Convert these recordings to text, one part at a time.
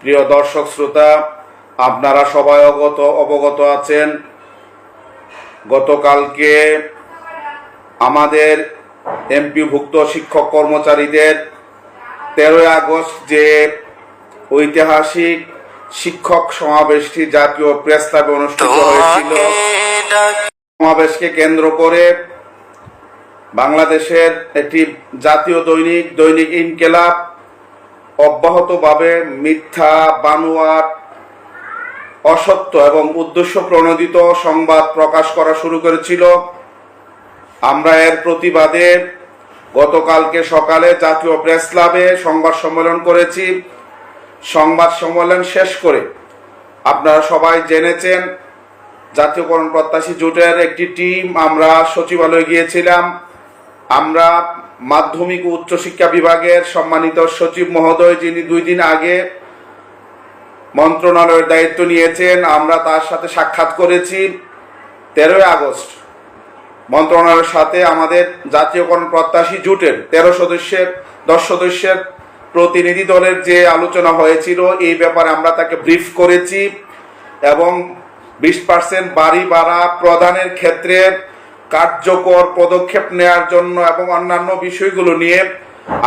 প্রিয় দর্শক শ্রোতা, আপনারা সবাই অবগত অবগত আছেন। গতকালকে আমাদের এমপিভুক্ত শিক্ষক কর্মচারীদের তেরোই আগস্ট যে ঐতিহাসিক শিক্ষক সমাবেশটি জাতীয় প্রেস ক্লাবে অনুষ্ঠিত হয়েছিল, সমাবেশকে কেন্দ্র করে বাংলাদেশের একটি জাতীয় দৈনিক দৈনিক ইনকেলাব অব্যাহতভাবে মিথ্যা, বানোয়াট, অসত্য এবং উদ্দেশ্য প্রণোদিত সংবাদ প্রকাশ করা শুরু করেছিল। আমরা এর প্রতিবাদে গতকালকে সকালে জাতীয় প্রেস ক্লাবে সংবাদ সম্মেলন করেছি। সংবাদ সম্মেলন শেষ করে আপনারা সবাই জেনেছেন জাতীয়করণ প্রত্যাশী জোটের একটি টিম, আমরা সচিবালয়ে গিয়েছিলাম। আমরা মাধ্যমিক ও উচ্চশিক্ষা বিভাগের সম্মানিত সচিব মহোদয়, যিনি দুই দিন আগে মন্ত্রণালয়ের দায়িত্ব নিয়েছেন, আমরা তার সাথে সাক্ষাৎ করেছি তেরোই আগস্ট। মন্ত্রণালয়ের সাথে আমাদের জাতীয়করণ প্রত্যাশী জোটের তেরো সদস্যের, দশ সদস্যের প্রতিনিধি দলের যে আলোচনা হয়েছিল, এই ব্যাপারে আমরা তাকে ব্রিফ করেছি এবং বিশ পার্সেন্ট বাড়ি ভাড়া প্রদানের ক্ষেত্রে কার্যকর পদক্ষেপ নেওয়ার জন্য এবং অন্যান্য বিষয়গুলো নিয়ে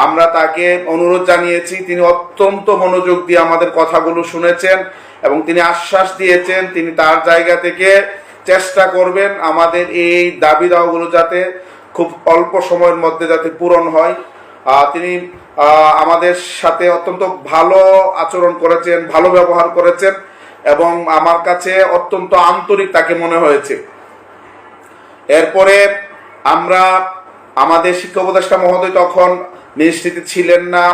আমরা তাকে অনুরোধ জানিয়েছি। তিনি অত্যন্ত মনোযোগ দিয়ে আমাদের কথাগুলো শুনেছেন এবং তিনি আশ্বাস দিয়েছেন, তিনি তার জায়গা থেকে চেষ্টা করবেন আমাদের এই দাবি দাওয়াগুলো যাতে খুব অল্প সময়ের মধ্যে যাতে পূরণ হয়। তিনি আমাদের সাথে অত্যন্ত ভালো আচরণ করেছেন, ভালো ব্যবহার করেছেন এবং আমার কাছে অত্যন্ত আন্তরিক তাকে মনে হয়েছে। এরপরে আমরা আমাদের শিক্ষা উপদেষ্টা মহোদয় তখন মিনিস্ট্রিতে ছিলেন না।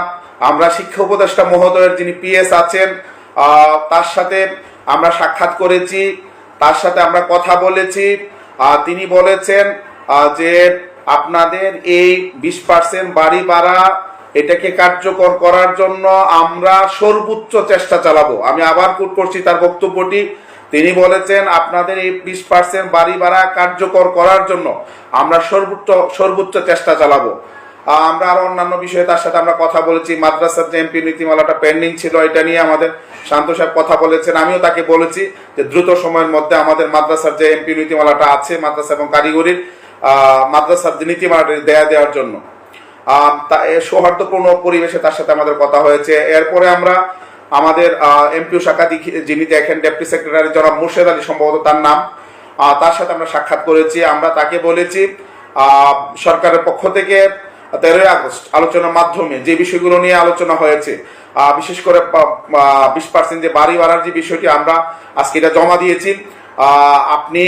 আমরা শিক্ষা উপদেষ্টা মহোদয়ের যিনি পিএস আছেন তার সাথে আমরা সাক্ষাৎ করেছি, তার সাথে আমরা কথা বলেছি। তিনি বলেছেন যে আপনাদের এই বিশ পার্সেন্ট বাড়ি ভাড়া এটাকে কার্যকর করার জন্য আমরা সর্বোচ্চ চেষ্টা চালাবো। আমি আবার কোট করছি তার বক্তব্যটি। তিনি বলেছেন, আপনাদের এই বিশ পার্সেন্ট বাড়ি ভাড়া কার্যকর করার জন্য আমরা সর্বোচ্চ সর্বোচ্চ চেষ্টা চালাবো। আমরা আরও অন্যান্য বিষয়ে তার সাথে আমরা কথা বলেছি। মাদ্রাসার যে এমপি নীতিমালাটা পেন্ডিং ছিল, এটা নিয়ে আমাদের শান্ত সাহেব কথা বলেছেন। আমিও তাকে বলেছি যে দ্রুত সময়ের মধ্যে আমাদের মাদ্রাসার যে এমপি নীতিমালাটা আছে, মাদ্রাসা এবং কারিগরির মাদ্রাসার যে নীতিমালাটা দেয়া দেওয়ার জন্য। সৌহার্দ্যপূর্ণ পরিবেশে তার সাথে আমাদের কথা হয়েছে। এরপরে আমরা আমাদের এমপিও শাখা যিনি দেখেন ডেপুটি সেক্রেটারি জনাব মুর্শেদ আলী সম্ভবত তার নাম তার সাথে আমরা সাক্ষাৎ করেছি। আমরা তাকে বলেছি সরকারের পক্ষ থেকে তেরোই আগস্ট আলোচনার মাধ্যমে যে বিষয়গুলো নিয়ে আলোচনা হয়েছে বিশেষ করে বিশ পার্সেন্ট যে বাড়ি ভাড়ার যে বিষয়টি আমরা আজকে এটা জমা দিয়েছি আপনি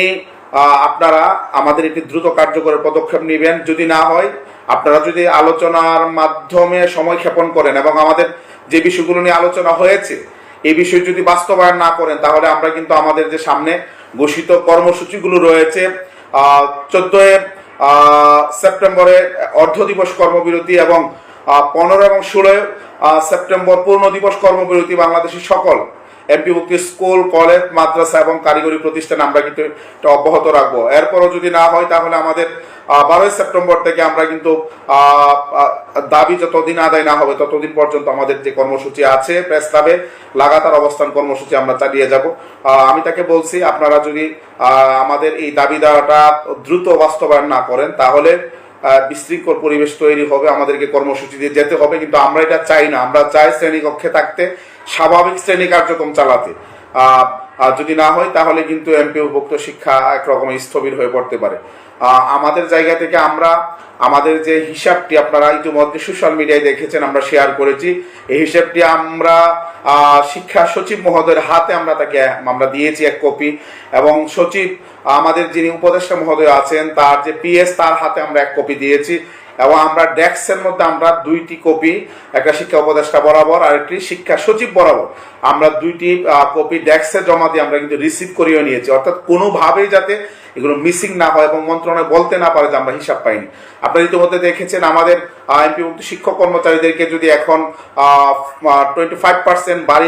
আপনারা আমাদের একটি দ্রুত কার্যকরের পদক্ষেপ নেবেন। যদি না হয়, আপনারা যদি আলোচনার মাধ্যমে সময় ক্ষেপণ করেন এবং আমাদের যে বিষয়গুলো নিয়ে আলোচনা হয়েছে, এই বিষয় যদি বাস্তবায়ন না করেন, তাহলে আমরা কিন্তু আমাদের যে সামনে ঘোষিত কর্মসূচিগুলো রয়েছে চোদ্দই সেপ্টেম্বরে অর্ধ দিবস কর্মবিরতি এবং পনেরো এবং ষোলোই সেপ্টেম্বর পূর্ণ দিবস কর্মবিরতি বাংলাদেশের সকল এমপিভুক্তি স্কুল, কলেজ, মাদ্রাসা এবং কারিগরি প্রতিষ্ঠান আমরা কিন্তু এটা অব্যাহত রাখব। এরপরও যদি না হয়, তাহলে আমাদের বারোই সেপ্টেম্বর থেকে আমরা কিন্তু দাবি যতদিন আদায় না হবে, ততদিন পর্যন্ত আমাদের যে কর্মসূচি আছে, প্রেস ক্লাবে লাগাতার অবস্থান কর্মসূচি আমরা চালিয়ে যাব। আমি তাকে বলছি, আপনারা যদি আমাদের এই দাবি দেওয়াটা দ্রুত বাস্তবায়ন না করেন, তাহলে বিশৃঙ্খল পরিবেশ তৈরি হবে, আমাদেরকে কর্মসূচি দিয়ে যেতে হবে, কিন্তু আমরা এটা চাই না। আমরা চাই শ্রেণীকক্ষে থাকতে স্বাভাবিক শ্রেণি কার্যক্রম চালাতে। যদি না হয়, তাহলে কিন্তু এমপি ভুক্ত শিক্ষা একরকম স্থবির হয়ে পড়তে পারে। আমাদের জায়গা থেকে আমরা, আমাদের যে হিসাবটি আপনারা ইতিমধ্যে সোশ্যাল মিডিয়ায় দেখেছেন, আমরা শেয়ার করেছি। এই হিসাবটি আমরা শিক্ষা সচিব মহোদয়ের হাতে আমরা তাকে, আমরা দিয়েছি এক কপি এবং সচিব আমাদের যিনি উপদেষ্টা মহোদয় আছেন, তার যে পিএস তার হাতে আমরা এক কপি দিয়েছি এবং আমরা ডেস্কের মধ্যে আমরা দুইটি কপি একটা শিক্ষা উপদেষ্টা বরাবর আর একটি শিক্ষা সচিব বরাবর। আমরা দুইটি কপি ডেস্কে জমা দিয়ে আমরা কিন্তু রিসিভ করিয়ে নিয়েছি। অর্থাৎ কোনোভাবেই যাতে এগুলো মিসিং না হয় এবং মন্ত্রণালয় বলতে না পারে যে আমরা হিসাব পাইনি। আপনারা ইতিমধ্যে দেখেছেন আমাদের এমপি শিক্ষক কর্মচারীদেরকে যদি এখন টোয়েন্টি ফাইভ পার্সেন্ট বাড়ি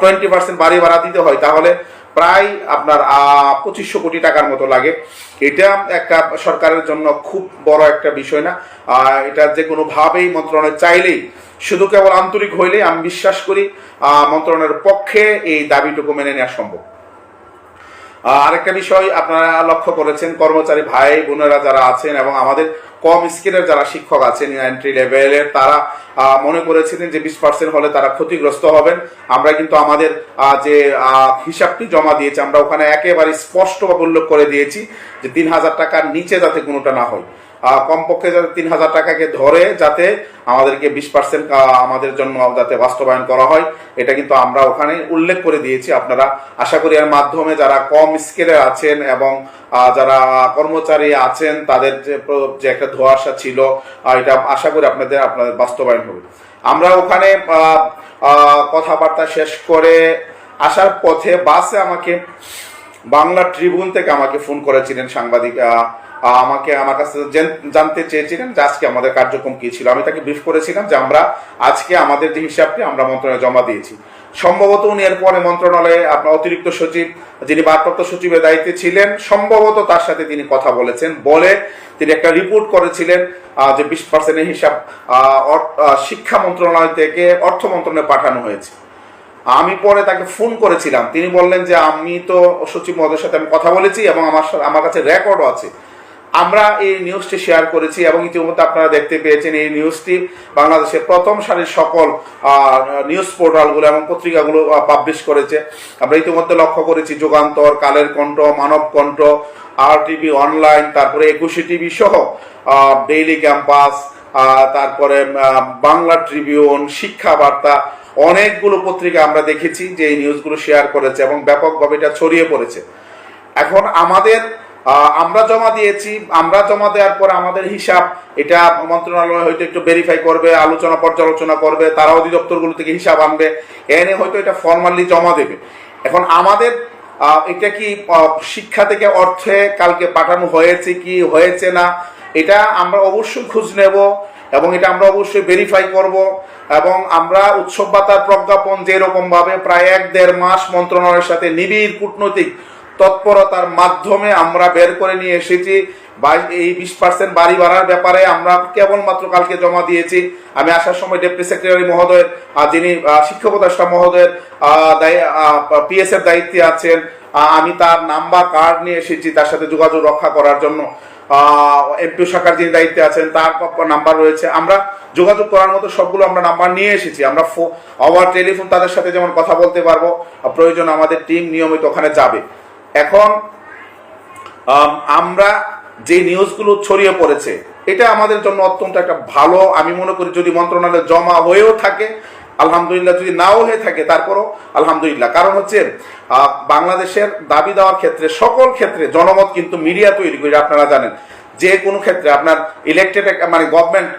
টোয়েন্টি পার্সেন্ট বাড়ি ভাড়া দিতে হয়, তাহলে প্রায় আপনার পঁচিশশো কোটি টাকার মতো লাগে। এটা একটা সরকারের জন্য খুব বড় একটা বিষয় না। এটা যে কোনো ভাবেই মন্ত্রণালয় চাইলেই, শুধু কেবল আন্তরিক হইলে আমি বিশ্বাস করি মন্ত্রণালয়ের পক্ষে এই দাবিটুকু মেনে নেওয়া সম্ভব। আরেকটা বিষয় আপনারা লক্ষ্য করেছেন, কর্মচারী ভাই বোনেরা যারা আছেন এবং আমাদের কম স্কিলের যারা শিক্ষক আছেন এন্ট্রি লেভেলের তারা মনে করেছিলেন যে বিশ পার্সেন্ট হলে তারা ক্ষতিগ্রস্ত হবেন। আমরা কিন্তু আমাদের যে হিসাবটি জমা দিয়েছি, আমরা ওখানে একেবারে স্পষ্টভাবে উল্লেখ করে দিয়েছি যে তিন হাজার টাকার নিচে যাতে কোনোটা না হয়। কমপক্ষে যাতে তিন হাজার টাকাকে ধরে যাতে আমাদেরকে বিশ পার্সেন্ট আমাদের জন্য যাতে বাস্তবায়ন করা হয়, এটা কিন্তু আমরা ওখানে উল্লেখ করে দিয়েছি। আপনারা আশা করি এর মাধ্যমে যারা কম স্কেলে আছেন এবং যারা কর্মচারী আছেন, তাদের যে একটা ধোয়াশা ছিল এটা আশা করি আপনাদের আপনাদের বাস্তবায়ন হবে। আমরা ওখানে কথাবার্তা শেষ করে আসার পথে বাসে আমাকে বাংলা ট্রিবিউন থেকে আমাকে ফোন করেছিলেন সাংবাদিক আমাকে, আমার কাছে জেন- জানতে চেয়েছিলেন যে আজকে আমাদের কার্যক্রম কি ছিল। আমি তাকে ব্রিফ করেছিলাম যে আমরা আজকে আমাদের যে হিসাবটি আমরা মন্ত্রণালয়ে জমা দিয়েছি। সম্ভবত উনি এরপরে মন্ত্রণালয়ে আপনার অতিরিক্ত সচিব, যিনি ভারপ্রাপ্ত সচিবের দায়িত্বে ছিলেন, সম্ভবত তার সাথে তিনি কথা বলেছেন বলে তিনি একটা রিপোর্ট করেছিলেন যে বিশ পার্সেন্টের হিসাব শিক্ষা মন্ত্রণালয় থেকে অর্থ মন্ত্রণালয়ে পাঠানো হয়েছে। আমি পরে তাকে ফোন করেছিলাম। তিনি বললেন যে আমি তো সচিব মহোদয়ের সাথে আমি কথা বলেছি এবং আমার আমার কাছে রেকর্ডও আছে। আমরা এই নিউজটি শেয়ার করেছি এবং ইতিমধ্যে আপনারা দেখতে পেয়েছেন এই নিউজটি বাংলাদেশের প্রথম সারির সকল নিউজ পোর্টালগুলো এবং পত্রিকাগুলো পাবলিশ করেছে। আমরা ইতিমধ্যে লক্ষ্য করেছি যুগান্তর, কালের কণ্ঠ, মানব কণ্ঠ আর টিভি অনলাইন তারপরে একুশে টিভি সহ ডেইলি ক্যাম্পাস তারপরে বাংলা ট্রিবিউন শিক্ষা বার্তা অনেকগুলো পত্রিকা আমরা দেখেছি যে এই নিউজগুলো শেয়ার করেছে এবং ব্যাপকভাবে এটা ছড়িয়ে পড়েছে। এখন আমাদের আমরা জমা দিয়েছি, আমরা জমা দেওয়ার পর আমাদের হিসাব, এটা মন্ত্রণালয় হয়তো একটু ভেরিফাই করবে, আলোচনা পর্যালোচনা করবে, তারা অধিদপ্তরগুলো থেকে হিসাব আনবে এনে হয়তো এটা ফর্মালি জমা দেবে। এখন আমাদের এটা কি শিক্ষা থেকে অর্থে কালকে পাঠানো হয়েছে কি, হয়েছে না, এটা আমরা অবশ্যই খোঁজ নেব এবং এটা আমরা অবশ্যই ভেরিফাই করব এবং আমরা উৎসব বাতার প্রজ্ঞাপন যেরকম ভাবে প্রায় এক দেড় মাস মন্ত্রণালয়ের সাথে নিবিড় কূটনৈতিক তৎপরতার মাধ্যমে আমরা বের করে নিয়ে এসেছি। এই বিশ পার্সেন্ট বাড়ি বাড়ার ব্যাপারে আমরা কেবলমাত্র কালকে জমা দিয়েছি। আমি আসার সময় ডেপুটি সেক্রেটারি মহোদয়ের যিনি শিক্ষা উপদেষ্টা মহোদয়ের পিএস এর দায়িত্বে আছেন আমি তার নাম্বার কার্ড নিয়ে এসেছি তার সাথে যোগাযোগ রক্ষা করার জন্য। এমপি শাখার যিনি দায়িত্বে আছেন, তার নাম্বার রয়েছে। আমরা যোগাযোগ করার মতো সবগুলো আমরা নাম্বার নিয়ে এসেছি। আমরা আওয়ার টেলিফোন তাদের সাথে যেমন কথা বলতে পারব প্রয়োজন আমাদের টিম নিয়মিত ওখানে যাবে। এখন আমরা যে নিউজগুলো ছড়িয়ে পড়েছে, এটা আমাদের জন্য অত্যন্ত একটা ভালো, আমি মনে করি যদি মন্ত্রণালয়ে জমা হয়েও থাকে, আলহামদুলিল্লাহ যদি নাও হয়ে থাকে, তারপরও আলহামদুলিল্লাহ। কারণ হচ্ছে বাংলাদেশের দাবি দেওয়ার ক্ষেত্রে, সকল ক্ষেত্রে জনমত কিন্তু মিডিয়া তৈরি করে, আপনারা জানেন। যে কোনো ক্ষেত্রে আপনার ইলেকটেড মানে গভর্নমেন্ট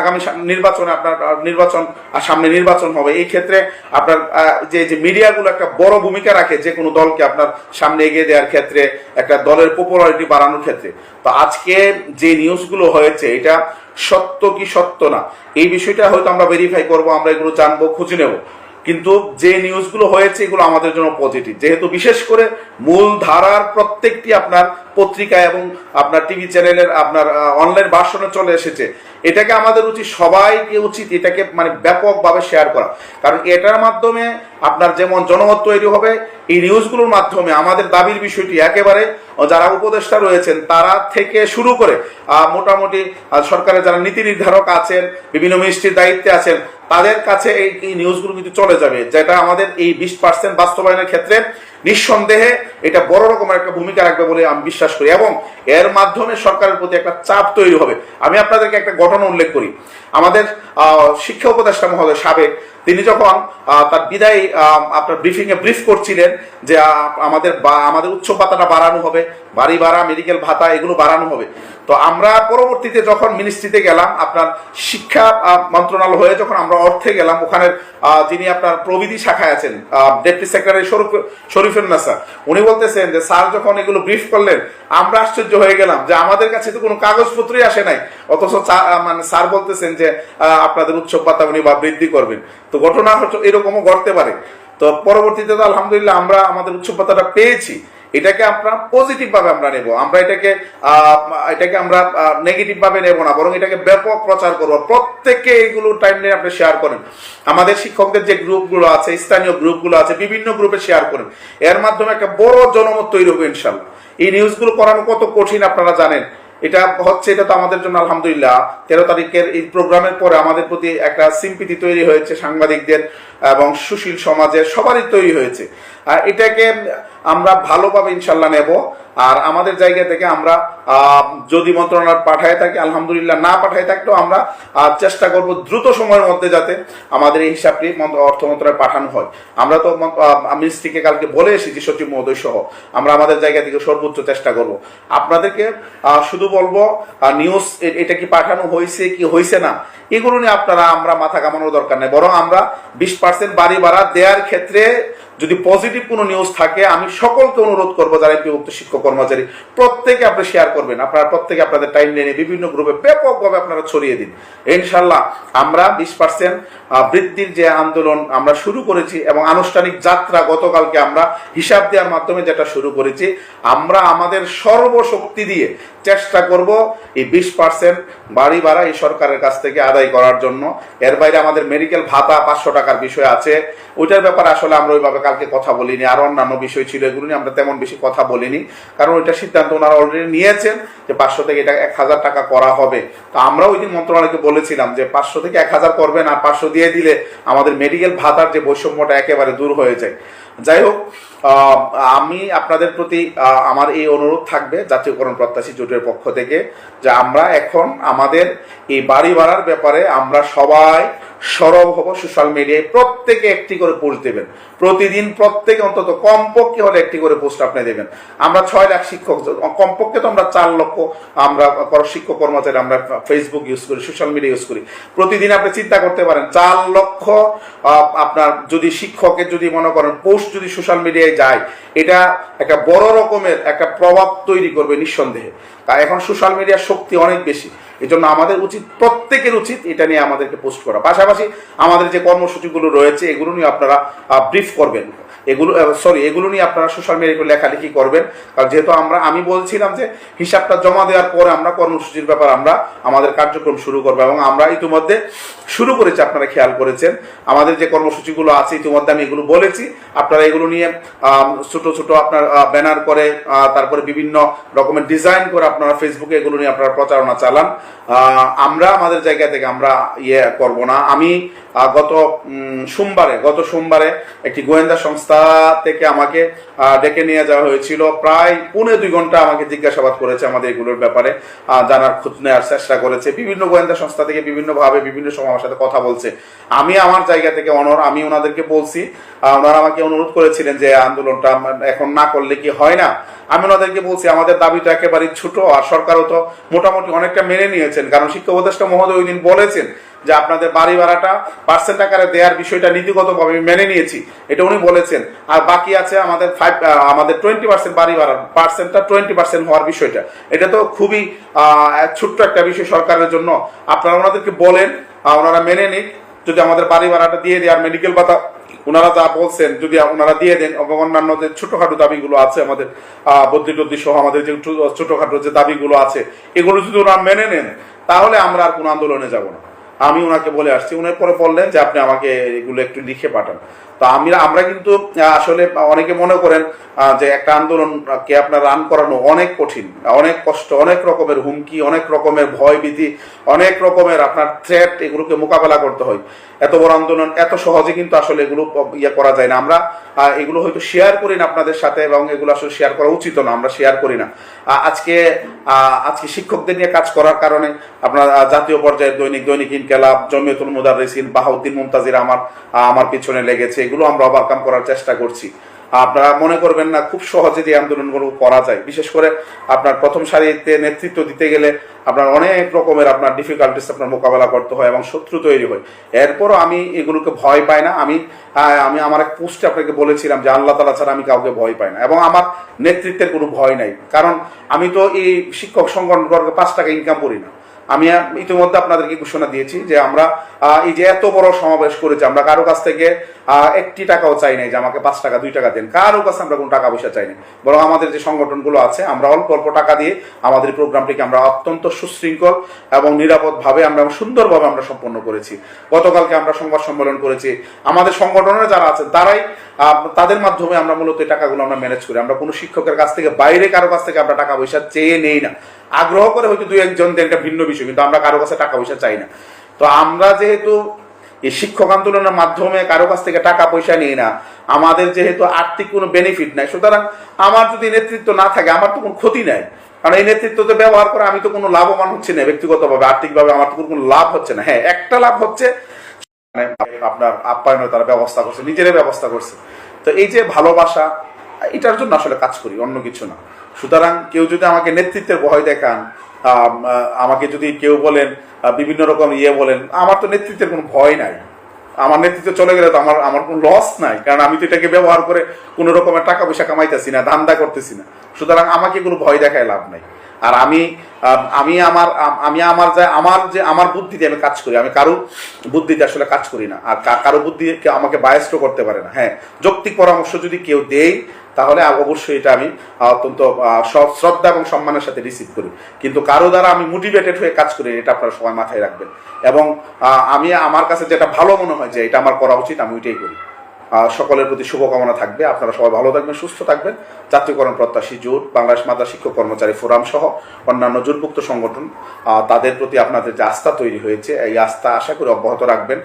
আগামী নির্বাচনে আপনার নির্বাচন সামনে নির্বাচন হবে। এই ক্ষেত্রে আপনার যে যে মিডিয়াগুলো একটা বড় ভূমিকা রাখে যে কোনো দলকে আপনার সামনে এগিয়ে দেওয়ার ক্ষেত্রে, একটা দলের পপুলারিটি বাড়ানোর ক্ষেত্রে। তো আজকে যে নিউজগুলো হয়েছে, এটা সত্য কি সত্য না? এই বিষয়টা হয়তো আমরা ভেরিফাই করব, আমরা এগুলো জানব, খুঁজে নেব। কিন্তু যে নিউজগুলো হয়েছে, এগুলো আমাদের জন্য পজিটিভ যেহেতু বিশেষ করে মূল ধারার প্রত্যেকটি আপনার পত্রিকা এবং আপনার টিভি চ্যানেলের আপনার অনলাইন ভার্সনে চলে এসেছে। এটাকে আমাদের উচিত, সবাইকে উচিত এটাকে মানে ব্যাপকভাবে শেয়ার করা। কারণ এটার মাধ্যমে আপনার যেমন জনমত তৈরি হবে, এই নিউজগুলোর মাধ্যমে আমাদের দাবির বিষয়টি একেবারে যারা উপদেষ্টা রয়েছেন, তারা থেকে শুরু করে মোটামুটি সরকারের যারা নীতি নির্ধারক আছেন, বিভিন্ন মিনিস্ট্রির দায়িত্বে আছেন, তাদের কাছে এই নিউজগুলো কিন্তু চলে যাবে, যেটা আমাদের এই বিশ পার্সেন্ট বাস্তবায়নের ক্ষেত্রে নিঃসন্দেহে এটা বড় রকমের একটা ভূমিকা রাখবে বলে আমি বিশ্বাস করি। এবং এর মাধ্যমে সরকারের প্রতি একটা চাপ তৈরি হবে। আমি আপনাদেরকে একটা ঘটনা উল্লেখ করি। আমাদের শিক্ষা উপদেষ্টা মহোদয় সাবেক, তিনি যখন তার বিদায় আপনার ব্রিফিং এ ব্রিফ করছিলেন যে আমাদের আমাদের উচ্চ পাতাটা বাড়ানো হবে বাড়ি ভাড়া মেডিকেল ভাতা, এগুলো বাড়ানো হবে। তো আমরা পরবর্তীতে যখন মিনিস্ট্রিতে গেলাম, আপনার শিক্ষা মন্ত্রণালয় হয়ে যখন আমরা অর্থে গেলাম, ওখানের যিনি আপনার প্রবিধি শাখায় আছেন ডেপুটি সেক্রেটারি শরীফ, শরীফুল নাসা, উনি বলতেছেন যে, স্যার, যখন এগুলো ব্রিফ করলেন, আমরা আশ্চর্য হয়ে গেলাম যে, আমাদের কাছে তো কোনো কাগজপত্রই আসে নাই। অথচ মানে স্যার বলতেছেন যে আপনাদের উৎসব উনি বা বৃদ্ধি করবেন। তো ঘটনা হচ্ছে এরকমও ঘটতে পারে। তো পরবর্তীতে তো আলহামদুলিল্লাহ আমরা আমাদের উচ্চপতাটা পেয়েছি। এটাকে আমরা পজিটিভ ভাবে আমরা নেব। আমরা এটাকে এটাকে আমরা নেগেটিভ ভাবে নেব না, বরং এটাকে ব্যাপক প্রচার করব। প্রত্যেককে এইগুলো টাইম নিয়ে আপনি শেয়ার করেন। আমাদের শিক্ষকদের যে গ্রুপগুলো আছে, স্থানীয় গ্রুপগুলো আছে, বিভিন্ন গ্রুপে শেয়ার করেন। এর মাধ্যমে একটা বড় জনমত তৈরি হবে, ইনশাল্লাহ। এই নিউজগুলো করানো কত কঠিন আপনারা জানেন। এটা হচ্ছে, এটা তো আমাদের জন্য আলহামদুলিল্লাহ। তেরো তারিখের এই প্রোগ্রামের পরে আমাদের প্রতি একটা সিম্পিতি তৈরি হয়েছে সাংবাদিকদের এবং সুশীল সমাজের সবারই তৈরি হয়েছে। আর এটাকে আমরা ভালোভাবে ইনশাল্লাহ নেব। আর আমাদের জায়গা থেকে আমরা যদি মন্ত্রণালয় পাঠায় থাকি, আলহামদুলিল্লাহ না পাঠায় থাকলেও আমরা চেষ্টা করব দ্রুত সময়ের মধ্যে যাতে আমাদের এই হিসাবটি অর্থ মন্ত্রণালয়ে পাঠানো হয়। আমরা তো মিনিস্ট্রিকে কালকে বলে এসেছি সচিব মহোদয় সহ। আমরা আমাদের জায়গা থেকে সর্বোচ্চ চেষ্টা করব। আপনাদেরকে শুধু বলব, আর নিউজ এটা কি পাঠানো হয়েছে কি হয়েছে না, এগুলো নিয়ে আপনারা আমরা মাথা কামানোর দরকার নেই। বরং আমরা বিশ পার্সেন্ট বাড়ি ভাড়া দেওয়ার ক্ষেত্রে যদি পজিটিভ কোনো নিউজ থাকে, আমি সকলকে অনুরোধ করব, যারা বিভক্ত শিক্ষক কর্মচারী, প্রত্যেকে আপনি শেয়ার করবেন। আপনারা প্রত্যেকে আপনাদের টাইম নিয়ে বিভিন্ন গ্রুপে ব্যাপকভাবে আপনারা ছড়িয়ে দিন। ইনশাল্লাহ আমরা বিশ পার্সেন্ট বৃদ্ধির যে আন্দোলন আমরা শুরু করেছি এবং আনুষ্ঠানিক যাত্রা গতকালকে আমরা হিসাব দেওয়ার মাধ্যমে যেটা শুরু করেছি, আমরা আমাদের সর্বশক্তি দিয়ে চেষ্টা করব এই বিশ পার্সেন্ট বাড়ি ভাড়া এই সরকারের কাছ থেকে আদায় করার জন্য। এর বাইরে আমাদের মেডিকেল ভাতা পাঁচশো টাকার বিষয় আছে। ওইটার ব্যাপারে আসলে আমরা ওইভাবে কালকে কথা বলিনি, আর অন্যান্য বিষয় ছিল, এগুলো নিয়ে আমরা তেমন বেশি কথা বলিনি। কারণ ওইটা সিদ্ধান্ত ওনারা অলরেডি নিয়েছেন যে পাঁচশো থেকে এটা এক হাজার টাকা করা হবে। তো আমরা ওই দিন মন্ত্রণালয়কে বলেছিলাম যে পাঁচশো থেকে এক হাজার করবেন আর পাঁচশো দিয়ে দিলে আমাদের মেডিকেল ভাতার যে বৈষম্যটা একেবারে দূর হয়ে যায়। যাই হোক আমি আপনাদের প্রতি আমার এই অনুরোধ থাকবে জাতীয়করণ প্রত্যাশী জোটের পক্ষ থেকে যে আমরা এখন আমাদের এই বাড়ি ভাড়ার ব্যাপারে আমরা সবাই সরব হব সোশ্যাল মিডিয়ায়। প্রত্যেকে একটি করে পোস্ট দেবেন। প্রতিদিন প্রত্যেকে অন্তত কমপক্ষে হলে একটি করে পোস্ট আপনি দেবেন। আমরা ছয় লাখ শিক্ষক, কমপক্ষে তো আমরা চার লক্ষ, আমরা শিক্ষক কর্মচারী আমরা ফেসবুক ইউজ করি, সোশ্যাল মিডিয়া ইউজ করি। প্রতিদিন আপনি চিন্তা করতে পারেন, চার লক্ষ আপনার যদি শিক্ষকের যদি মনে করেন পোস্ট যদি সোশ্যাল মিডিয়ায় যায়, এটা একটা বড় রকমের একটা প্রভাব তৈরি করবে নিঃসন্দেহে। তা এখন সোশ্যাল মিডিয়ার শক্তি অনেক বেশি। এই জন্য আমাদের উচিত, প্রত্যেকের উচিত এটা নিয়ে আমাদেরকে পোস্ট করা। পাশাপাশি আমাদের যে কর্মসূচিগুলো রয়েছে, এগুলো নিয়ে আপনারা ব্রিফ করবেন। এগুলো সরি এগুলো নিয়ে আপনারা সোশ্যাল মিডিয়ায় লেখালেখি করবেন। কারণ যেহেতু আমরা, আমি বলছিলাম যে হিসাবটা জমা দেওয়ার পরে আমরা কর্মসূচির ব্যাপার আমরা আমাদের কার্যক্রম শুরু করব এবং আমরা ইতিমধ্যে শুরু করেছি, আপনারা খেয়াল করেছেন। আমাদের যে কর্মসূচিগুলো আছে, ইতিমধ্যে আমি এগুলো বলেছি। আপনারা এগুলো নিয়ে ছোট ছোট আপনার ব্যানার করে তারপরে বিভিন্ন রকমের ডিজাইন করে আপনারা ফেসবুকে এগুলো নিয়ে আপনারা প্রচারণা চালান। আমরা আমাদের জায়গা থেকে আমরা ইয়ে করব না। আমি গত সোমবারে গত সোমবারে একটি গোয়েন্দা সংস্থা থেকে আমাকে ডেকে নিয়ে যাওয়া হয়েছিল। প্রায় পৌনে দুই ঘণ্টা আমাকে জিজ্ঞাসাবাদ করেছে আমাদের এগুলোর ব্যাপারে জানার খোঁজ নেওয়ার চেষ্টা করেছে। বিভিন্ন গোয়েন্দা সংস্থা থেকে বিভিন্ন ভাবে বিভিন্ন সময় আমার সাথে কথা বলছে। আমি আমার জায়গা থেকে অনর, আমি ওনাদেরকে বলছি ওনারা আমাকে অনুরোধ করেছিলেন যে আন্দোলনটা এখন না করলে কি হয় না। আমি ওনাদেরকে বলছি, আমাদের দাবি তো একেবারেই ছোট, আর সরকারও তো মোটামুটি অনেকটা মেনে নিয়েছেন। কারণ শিক্ষা উপদেষ্টা মহোদয় ওই দিন বলেছেন যে আপনাদের বাড়ি ভাড়াটা পার্সেন্ট আকারে দেওয়ার বিষয়টা নীতিগতভাবে আমি মেনে নিয়েছি। এটা উনি বলেছেন। আর বাকি আছে আমাদের ফাইভ আমাদের টোয়েন্টি পার্সেন্ট বাড়ি ভাড়া। পার্সেন্টটা টোয়েন্টি পার্সেন্ট হওয়ার বিষয়টা। এটা তো খুবই ছোট্ট একটা বিষয় সরকারের জন্য। আপনারা ওনাদেরকে বলেন ওনারা মেনে নিক। যদি আমাদের বাড়ি ভাড়াটা দিয়ে দেয় আর মেডিকেল ভাতা, ওনারা যা বলছেন, যদি ওনারা দিয়ে দেন, এবং অন্যান্য যে ছোটখাটো দাবিগুলো আছে আমাদের, আহ বদ্যি টদ্যি সহ আমাদের যে ছোটখাটো যে দাবিগুলো আছে, এগুলো যদি ওনারা মেনে নেন, তাহলে আমরা আর কোনো আন্দোলনে যাব না। আমি ওনাকে বলে আসছি। উনি পরে বললেন যে, আপনি আমাকে এগুলো একটু লিখে পাঠান। তো আমি আমরা কিন্তু আসলে অনেকে মনে করেন যে একটা আন্দোলন কে আপনার রান করানো অনেক কঠিন, অনেক কষ্ট, অনেক রকমের হুমকি, অনেক রকমের ভয় ভীতি অনেক রকমের আপনার থ্রেট এগুলোকে মোকাবেলা করতে হয়। এত বড় আন্দোলন, এত সহজে কিন্তু আসলে এগুলো ইয়ে করা যায় না। আমরা এগুলো হয়তো শেয়ার করি না আপনাদের সাথে এবং এগুলো আসলে শেয়ার করা উচিত না, আমরা শেয়ার করি না। আজকে আজকে শিক্ষকদের নিয়ে কাজ করার কারণে আপনার জাতীয় পর্যায়ের দৈনিক দৈনিক ইনকেলাব, জমিয়তুল মুদারিসিন বাহাউদ্দিন মুমতাজির আমার আমার পিছনে লেগেছে। এগুলো আমরা ওভারকাম করার চেষ্টা করছি। আপনারা মনে করবেন না, খুব সহজে যে আন্দোলনগুলো করা যায়। বিশেষ করে আপনার প্রথম সারিতে নেতৃত্ব দিতে গেলে আপনার অনেক রকমের আপনার ডিফিকাল্টিস আপনার মোকাবেলা করতে হয় এবং শত্রু তৈরি হয়। এরপরও আমি এগুলোকে ভয় পাই না। আমি আমি আমার এক পোস্টে আপনাকে বলেছিলাম যে আল্লাহ তালা ছাড়া আমি কাউকে ভয় পাই না। এবং আমার নেতৃত্বের কোনো ভয় নাই। কারণ আমি তো এই শিক্ষক সংগঠন পাঁচ টাকা ইনকাম করি না। আমি ইতিমধ্যে আপনাদেরকে ঘোষণা দিয়েছি যে আমরা এই যে এত বড় সমাবেশ করেছি, আমরা কারও কাছ থেকে একটি টাকাও চাই নাই যে আমাকে পাঁচ টাকা, দুই টাকা দেন। কারও কাছে আমরা কোনো টাকা পয়সা চাই নাই। বরং আমাদের যে সংগঠনগুলো আছে, আমরা অল্প অল্প টাকা দিয়ে আমাদের প্রোগ্রামটিকে আমরা অত্যন্ত সুশৃঙ্খল এবং নিরাপদভাবে আমরা সুন্দরভাবে আমরা সম্পন্ন করেছি। গতকালকে আমরা সংবাদ সম্মেলন করেছি। আমাদের সংগঠনের যারা আছেন তারাই তাদের মাধ্যমে আমরা মূলত এই টাকাগুলো আমরা ম্যানেজ করি। আমরা কোনো শিক্ষকের কাছ থেকে, বাইরে কারও কাছ থেকে আমরা টাকা পয়সা চেয়ে নেই না। আগ্রহ করে হয়তো দুই একজন দেন ভিন্ন বিষয়। কিন্তু আমরা কারও কাছে টাকা পয়সা চাই না। তো আমরা যেহেতু এই শিক্ষক আন্দোলনের মাধ্যমে কারও কাছ থেকে টাকা পয়সা নিই না, আমাদের যেহেতু আর্থিক কোনো বেনিফিট নাই, সুতরাং আমার যদি নেতৃত্ব না থাকে, আমার তো কোনো ক্ষতি নাই। কারণ এই নেতৃত্বতে ব্যবহার করে আমি তো কোনো লাভবান হচ্ছে না ব্যক্তিগতভাবে, আর্থিকভাবে আমার তো কোনো লাভ হচ্ছে না। হ্যাঁ একটা লাভ হচ্ছে, আপনার আপ্যায়নের তারা ব্যবস্থা করছে, নিজেরাই ব্যবস্থা করছে। তো এই যে ভালোবাসা, এটার জন্য আসলে কাজ করি, অন্য কিছু না। সুতরাং কেউ যদি আমাকে নেতৃত্বের ভয় দেখান আমাকে যদি কেউ বলেন বিভিন্ন রকম ইয়ে বলেন, আমার তো নেতৃত্বের কোনো ভয় নাই। আমার নেতৃত্ব চলে গেলে তো আমার আমার কোনো লস নাই, কারণ আমি তো এটাকে ব্যবহার করে কোনো রকমের টাকা পয়সা কামাইতেছি না, ধান্দা করতেছি না। সুতরাং আমাকে কোনো ভয় দেখায় লাভ নাই। আর আমি আমি আমার আমি আমার যে আমার যে, আমার বুদ্ধিতে আমি কাজ করি, আমি কারও বুদ্ধিতে আসলে কাজ করি না। আর কারও বুদ্ধি আমাকে বায়াস্ত করতে পারে না। হ্যাঁ যৌক্তিক পরামর্শ যদি কেউ দেয় তাহলে অবশ্যই এটা আমি অত্যন্ত শ্রদ্ধা এবং সম্মানের সাথে রিসিভ করি। কিন্তু কারও দ্বারা আমি মোটিভেটেড হয়ে কাজ করি, এটা আপনারা সবাই মাথায় রাখবেন। এবং আমি আমার কাছে যেটা ভালো মনে হয় যে এটা আমার করা উচিত, আমি ওইটাই করি। সকলের প্রতি শুভকামনা থাকবে। আপনারা সবাই ভালো থাকবেন, সুস্থ থাকবেন। জাতীয়করণ প্রত্যাশী জোট, বাংলাদেশ মাদ্রাসা শিক্ষক কর্মচারী ফোরাম সহ অন্যান্য জোটভুক্ত সংগঠন তাদের প্রতি আপনাদের যে আস্থা তৈরি হয়েছে, এই আস্থা আশা করি অব্যাহত রাখবেন।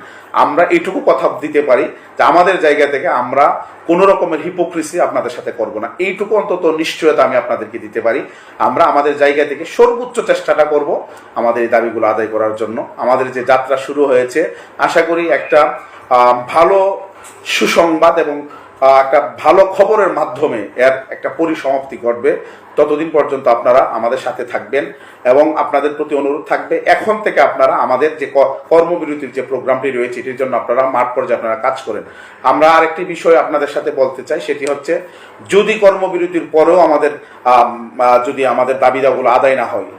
আমরা এইটুকু কথা দিতে পারি যে আমাদের জায়গা থেকে আমরা কোনো রকমের হিপোক্রিসি আপনাদের সাথে করব না। এইটুকু অন্তত নিশ্চয়তা আমি আপনাদেরকে দিতে পারি। আমরা আমাদের জায়গা থেকে সর্বোচ্চ চেষ্টাটা করব আমাদের এই দাবিগুলো আদায় করার জন্য। আমাদের যে যাত্রা শুরু হয়েছে, আশা করি একটা ভালো সুসংবাদ এবং একটা ভালো খবরের মাধ্যমে এর একটা পরিসমাপ্তি ঘটবে। ততদিন পর্যন্ত আপনারা আমাদের সাথে থাকবেন এবং আপনাদের প্রতি অনুরোধ থাকবে, এখন থেকে আপনারা আমাদের যে কর্মবিরতির যে প্রোগ্রামটি রয়েছে, এটির জন্য আপনারা মাঠ পর্যায়ে আপনারা কাজ করেন। আমরা আরেকটি বিষয় আপনাদের সাথে বলতে চাই, সেটি হচ্ছে যদি কর্মবিরতির পরেও আমাদের যদি আমাদের দাবি দাবিগুলো আদায় না হয়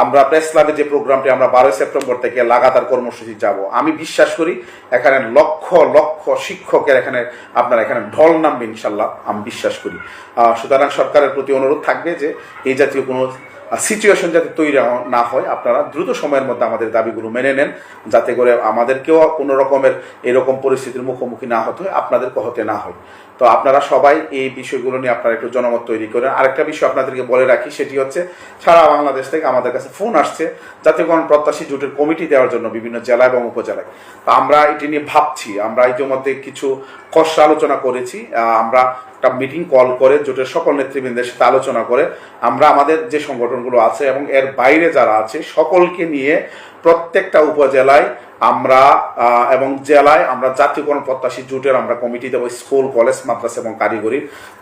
আমরা প্রেস ক্লাবে যে প্রোগ্রামটি আমরা বারোই সেপ্টেম্বর থেকে লাগাতার কর্মসূচি যাব, আমি বিশ্বাস করি এখানে লক্ষ লক্ষ শিক্ষকের এখানে আপনার এখানে ঢল নামবে ইনশাল্লাহ, আমি বিশ্বাস করি। সুতরাং সরকারের প্রতি অনুরোধ থাকবে যে এই জাতীয় কোনো সিচুয়েশন যাতে তৈরি না হয়, আপনারা দ্রুত সময়ের মধ্যে আমাদের দাবিগুলো মেনে নেন, যাতে করে আমাদেরকেও কোনো রকমের এরকম পরিস্থিতির মুখোমুখি না হতে হয়, আপনাদেরকে হতে না হয়। তো আপনারা সবাই এই বিষয়গুলো নিয়ে আপনারা একটু জনমত তৈরি করেন। আরেকটা বিষয় আপনাদেরকে বলে রাখি, সেটি হচ্ছে সারা বাংলাদেশ থেকে আমাদের কাছে ফোন আসছে, জাতীয়করণ প্রত্যাশী জোটের কমিটি দেওয়ার জন্য বিভিন্ন জেলা এবং উপজেলায়। তো আমরা এটি নিয়ে ভাবছি, আমরা ইতিমধ্যে কিছু কষ্ট আলোচনা করেছি আমরা একটা মিটিং কল করে জোটের সকল নেতৃবৃন্দের সাথে আলোচনা করে আমরা আমাদের যে সংগঠনগুলো আছে এবং এর বাইরে যারা আছে সকলকে নিয়ে প্রত্যেকটা উপজেলায় আমরা এবং জেলায় আমরা জাতীয়করণ প্রত্যাশী জোটের আমরা কমিটি দেবো স্কুল কলেজ মাদ্রাসা এবং কারিগরি।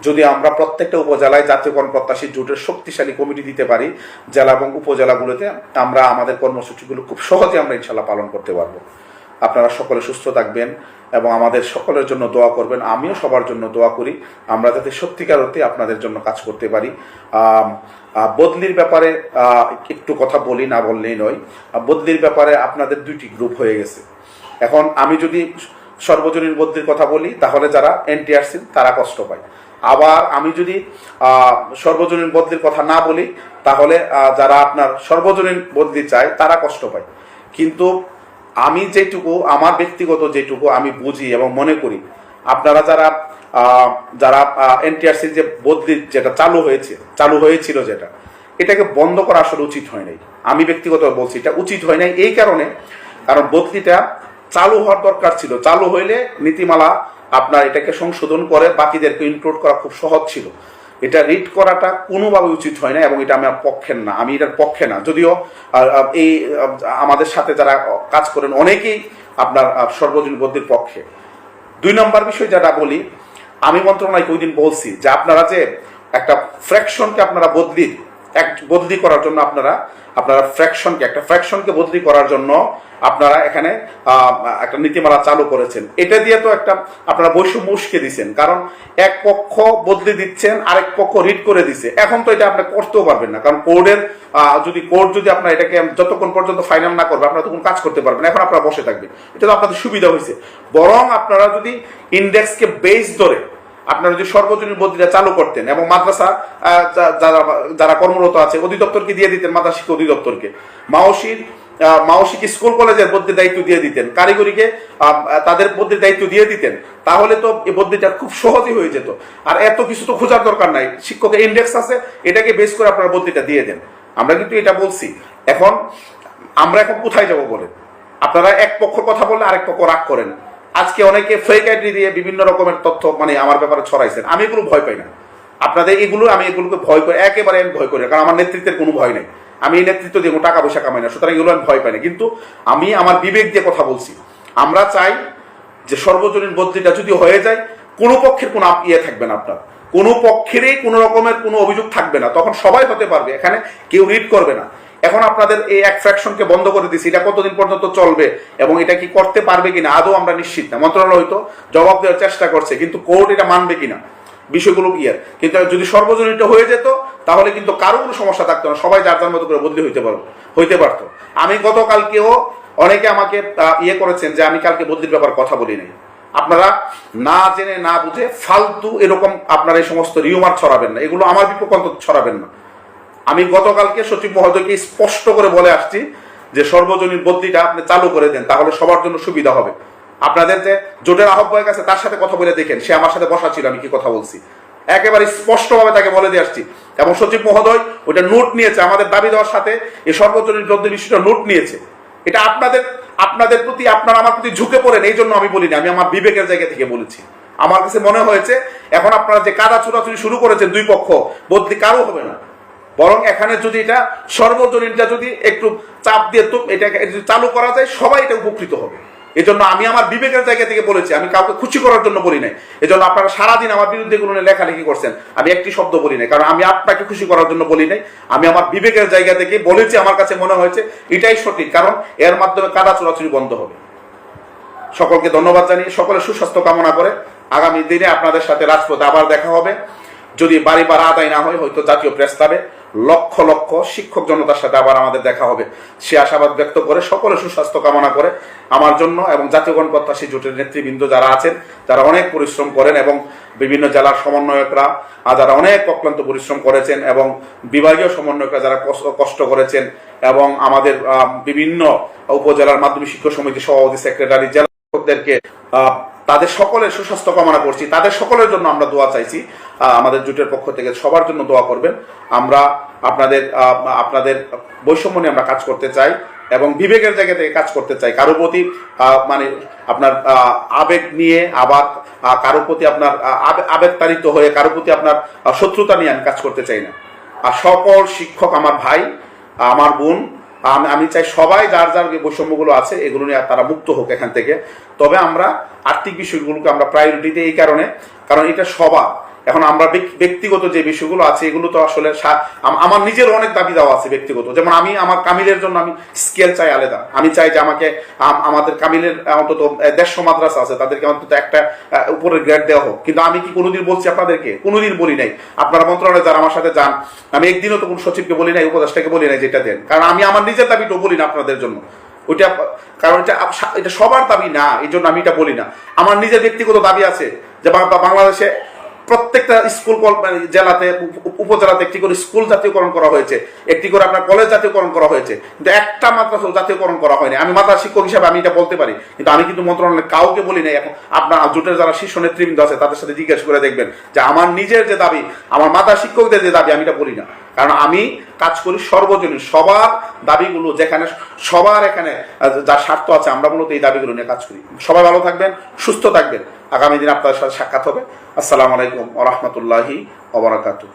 যদি আমরা প্রত্যেকটা উপজেলায় জাতীয়করণ প্রত্যাশী জোটের শক্তিশালী কমিটি দিতে পারি, জেলা এবং উপজেলাগুলোতে আমরা আমাদের কর্মসূচিগুলো খুব সহজে আমরা ইনশাল্লাহ পালন করতে পারব। আপনারা সকলে সুস্থ থাকবেন এবং আমাদের সকলের জন্য দোয়া করবেন। আমিও সবার জন্য দোয়া করি। আমরা যাতে সত্যিকার অর্থে আপনাদের জন্য কাজ করতে পারি। বদলির ব্যাপারে একটু কথা বলি না বললেই নয়। বদলির ব্যাপারে আপনাদের দুইটি গ্রুপ হয়ে গেছে। এখন আমি যদি সর্বজনীন বদলির কথা বলি, তাহলে যারা এনটিআরসি তারা কষ্ট পায়। আবার আমি যদি সর্বজনীন বদলির কথা না বলি, তাহলে যারা আপনার সর্বজনীন বদলি চায়, তারা কষ্ট পায়। কিন্তু আমি যেটুকু, আমার ব্যক্তিগত যেটুকু আমি বুঝি এবং মনে করি, আপনারা যারা যারা এনটিআরসি যে বদলি যেটা চালু হয়েছে, চালু হয়েছিল যেটা, এটাকে বন্ধ করা আসলে উচিত হয় নাই। আমি ব্যক্তিগত বলছি, এটা উচিত হয় নাই এই কারণে, কারণ বদলিটা চালু হওয়ার দরকার ছিল। চালু হইলে নীতিমালা আপনার এটাকে সংশোধন করে, বাকিদেরকে ইনক্লুড করা খুব সহজ ছিল। এটা রিড করাটা কোনোভাবে উচিত হয় না এবং এটা আমার পক্ষের না, আমি এটার পক্ষে না। যদিও এই আমাদের সাথে যারা কাজ করেন অনেকেই আপনার সর্বজন বদ্ধির পক্ষে। দুই নম্বর বিষয় যেটা বলি, আমি মন্ত্রণালয় ওই দিন বলছি যে আপনারা যে একটা ফ্র্যাকশনকে আপনারা বদলি বদলি করার জন্য আপনারা আপনারা ফ্র্যাকশনকে একটা ফ্র্যাকশনকে বদলি করার জন্য আপনারা এখানে একটা নীতিমালা চালু করেছেন। এটা দিয়ে তো একটা আপনারা বৈষম্য উস্কে দিচ্ছেন কারণ এক পক্ষ বদলি দিচ্ছেন, আরেক পক্ষ রিড করে দিচ্ছে এখন তো এটা আপনি করতেও পারবেন না, কারণ কোর্টের যদি কোর্ট যদি আপনার এটাকে যতক্ষণ পর্যন্ত ফাইনাল না করবে, আপনারা তখন কাজ করতে পারবেন এখন আপনারা বসে থাকবেন। এটা তো আপনাদের সুবিধা হয়েছে। বরং আপনারা যদি ইন্ডেক্সকে বেস ধরে আপনারা যদি সর্বজনীন বদলিটা চালু করতেন এবং মাদ্রাসা যারা যারা কর্মরত আছে, অধিদপ্তরকে দিয়ে দিতেন, মাদ্রাসা শিক্ষা অধিদপ্তরকে। মাওসির মাওসিকে স্কুল কলেজের বদলির দায়িত্ব দিয়ে দিতেন, কারিগরিকে তাদের বদলির দায়িত্ব দিয়ে দিতেন, তাহলে তো এই বদলিটা খুব সহজই হয়ে যেত। আর এত কিছু তো খোঁজার দরকার নাই শিক্ষকের ইন্ডেক্স আছে, এটাকে বেস করে আপনারা বদলিটা দিয়ে দেন। আমরা কিন্তু এটা বলছি। এখন, আমরা এখন কোথায় যাব বলে আপনারা এক পক্ষ কথা বললে আরেক পক্ষ রাগ করেন। আজকে অনেকে ফেক আইডি দিয়ে বিভিন্ন রকমের তথ্য মানে আমার ব্যাপারে ছড়াইছেন। আমি এগুলো ভয় পাই না। আপনাদের এগুলো, আমি এগুলোকে ভয় করি, একেবারে আমি ভয় করি কারণ আমার নেতৃত্বের কোনো ভয় নেই। আমি এই নেতৃত্ব দিয়ে টাকা পয়সা কামাই না, সুতরাং এগুলো আমি ভয় পাই না। কিন্তু আমি আমার বিবেক দিয়ে কথা বলছি। আমরা চাই যে সর্বজনীন বদলিটা যদি হয়ে যায়, কোনো পক্ষের কোনো ইয়ে থাকবে না আপনার। কোনো পক্ষেরই কোনো রকমের কোনো অভিযোগ থাকবে না। তখন সবাই হতে পারবে, এখানে কেউ রিড করবে না। এখন আপনাদের এই এক ফ্র্যাকশনকে বন্ধ করে দিচ্ছি এটা কতদিন পর্যন্ত চলবে এবং এটা কি করতে পারবে কিনা আদৌ আমরা নিশ্চিত না। মন্ত্রণালয় হয়তো জবাব দেওয়ার চেষ্টা করছে, কিন্তু কোর্ট এটা মানবে কিনা? বিষয়গুলো কি আর কিন্তু যদি সর্বজনীনটা হয়ে যেত, তাহলে কিন্তু কারও কোনো সমস্যা থাকতো না, সবাই যার যার মতো করে বদলি হইতে পারব হইতে পারতো। আমি গতকালকেও অনেকে আমাকে ইয়ে করেছেন যে আমি কালকে বদলির ব্যাপার কথা বলি নাই। আপনারা না জেনে না বুঝে ফালতু এরকম আপনারা এই সমস্ত রিউমার ছড়াবেন না। এগুলো আমার বিপক্ষ ছড়াবেন না। আমি গতকালকে সচিব মহোদয়কে স্পষ্ট করে বলে আসছি যে সর্বজনীন বদলিটা আপনি চালু করে দেন, তাহলে সবার জন্য সুবিধা হবে। আপনাদের যে জোটের আহ্বায়ক আছে, তার সাথে কথা বলে দেখেন, সে আমার সাথে বসা ছিল, আমি কি কথা বলছি। একেবারে স্পষ্টভাবে তাকে বলে দিয়ে আসছি। এবং সচিব মহোদয় ওইটা নোট নিয়েছে, আমাদের দাবি দেওয়ার সাথে এই সর্বজনীন বদলির বিষয়টা নোট নিয়েছে। এটা আপনাদের আপনাদের প্রতি, আপনার আমার প্রতি ঝুঁকে পড়েন, এই জন্য আমি বলিনি, আমি আমার বিবেকের জায়গা থেকে বলেছি। আমার কাছে মনে হয়েছে, এখন আপনারা যে কাদা চুরাচুরি শুরু করেছেন দুই পক্ষ, বদলি কারও হবে না। বরং এখানে যদি এটা সর্বজনীনটা যদি একটু চাপ দিয়ে যদি চালু করা যায়, সবাই এটা উপকৃত হবে। এজন্য আমি আমার বিবেকের জায়গা থেকে বলেছি, আমি কাউকে খুশি করার জন্য বলি নাই। এজন্য আপনারা সারাদিন আমার বিরুদ্ধে কোনো লেখালেখি করছেন। আমি একটি শব্দ বলি নাই, কারণ আমি আপনাকে খুশি করার জন্য বলি নাই। আমি আমার বিবেকের জায়গা থেকে বলেছি, আমার কাছে মনে হয়েছে, এটাই সঠিক, কারণ এর মাধ্যমে কাদা চোরাচুরি বন্ধ হবে। সকলকে ধন্যবাদ জানিয়ে সকলের সুস্বাস্থ্য কামনা করে আগামী দিনে আপনাদের সাথে রাজপথে আবার দেখা হবে। যদি বাড়ি ভাড়া আদায় না হয়, হয়তো জাতীয় প্রেস ক্লাবে। লক্ষ লক্ষ শিক্ষক জনতার সাথে আবার আমাদের দেখা হবে। সে আশাবাদ ব্যক্ত করে সকলের সুস্বাস্থ্য কামনা করে আমার জন্য এবং জাতীয় গণপ্রত্যাশী জোটের নেতৃবৃন্দ যারা আছেন, তারা অনেক পরিশ্রম করেন এবং বিভিন্ন জেলার সমন্বয়করা যারা অনেক অক্লান্ত পরিশ্রম করেছেন এবং বিভাগীয় সমন্বয়করা যারা কষ্ট- করেছেন এবং আমাদের বিভিন্ন উপজেলার মাধ্যমিক শিক্ষক সমিতি সভাপতি, সেক্রেটারি, জেলা শিক্ষকদেরকে তাদের সকলের সুস্বাস্থ্য কামনা করছি। তাদের সকলের জন্য আমরা দোয়া চাইছি। আমাদের জুটের পক্ষ থেকে সবার জন্য দোয়া করবেন। আমরা আপনাদের আপনাদের বৈষম্য নিয়ে আমরা কাজ করতে চাই এবং বিবেকের জায়গা থেকে কাজ করতে চাই। কারও প্রতি মানে আপনার আবেগ নিয়ে আবার কারও প্রতি আপনার আহ, আবে- আবেগতাড়িত হয়ে কারও প্রতি আপনার শত্রুতা নিয়ে আমি কাজ করতে চাই না। আর সকল শিক্ষক আমার ভাই আমার বোন আমি আমি চাই সবাই যার যার যে বৈষম্যগুলো আছে, এগুলো নিয়ে তারা মুক্ত হোক এখান থেকে। তবে আমরা আর্থিক বিষয়গুলোকে আমরা প্রায়োরিটিতে এই কারণে। কারণ এটা সবার এখন আমরা ব্যক্তিগত যে বিষয়গুলো আছে, এগুলো তো আসলে আমার নিজের অনেক দাবি দেওয়া আছে ব্যক্তিগত। যেমন আমি আমার কামিলের জন্য আমি স্কেল চাই আলাদা। আমি চাই যে আমাকে আমাদের কামিলের অন্তত দেড়শো মাদ্রাসা আছে, তাদেরকে অন্তত একটা উপরের গ্রেড দেওয়া হোক। কিন্তু আমি কি কোনোদিন বলছি আপনাদেরকে? কোনোদিন বলি নাই। আপনারা মন্ত্রণালয়ে যারা আমার সাথে যান, আমি একদিনও তো কোনো সচিবকে বলি নাই, উপদেষ্টাকে বলি নাই যেটা দেন। কারণ আমি আমার নিজের দাবিটা বলি না আপনাদের জন্য। ওইটা, কারণ এটা এটা সবার দাবি না এই জন্য আমি এটা বলি না। আমার নিজের ব্যক্তিগত দাবি আছে যে বাংলাদেশে প্রত্যেকটা স্কুল কল- মানে জেলাতে, উপ- উপ- উপজেলাতে একটি করে স্কুল জাতীয়করণ করা হয়েছে, একটি করে আপনার কলেজ জাতীয়করণ করা হয়েছে, কিন্তু একটা মাদ্রাসা জাতীয়করণ করা হয়নি। আমি মাদ্রাসা শিক্ষক হিসাবে আমি এটা বলতে পারি, কিন্তু আমি কিন্তু মন্ত্রণালয়ে কাউকে বলি নাই। এখন আপনার জোটের যারা শীর্ষ নেতৃবৃন্দ আছে, তাদের সাথে জিজ্ঞেস করে দেখবেন যে আমার নিজের যে দাবি, আমার মাতা শিক্ষকদের যে দাবি, আমি এটা বলি না। কারণ আমি কাজ করি সর্বজনীন, সবার দাবিগুলো যেখানে, সবার এখানে যার স্বার্থ আছে, আমরা মূলত এই দাবিগুলো নিয়ে কাজ করি। সবাই ভালো থাকবেন, সুস্থ থাকবেন। আগামী দিন আপনাদের সাথে সাক্ষাৎ হবে। আসসালামু আলাইকুম ওরহমতুল্লাহি ওবরাকাতু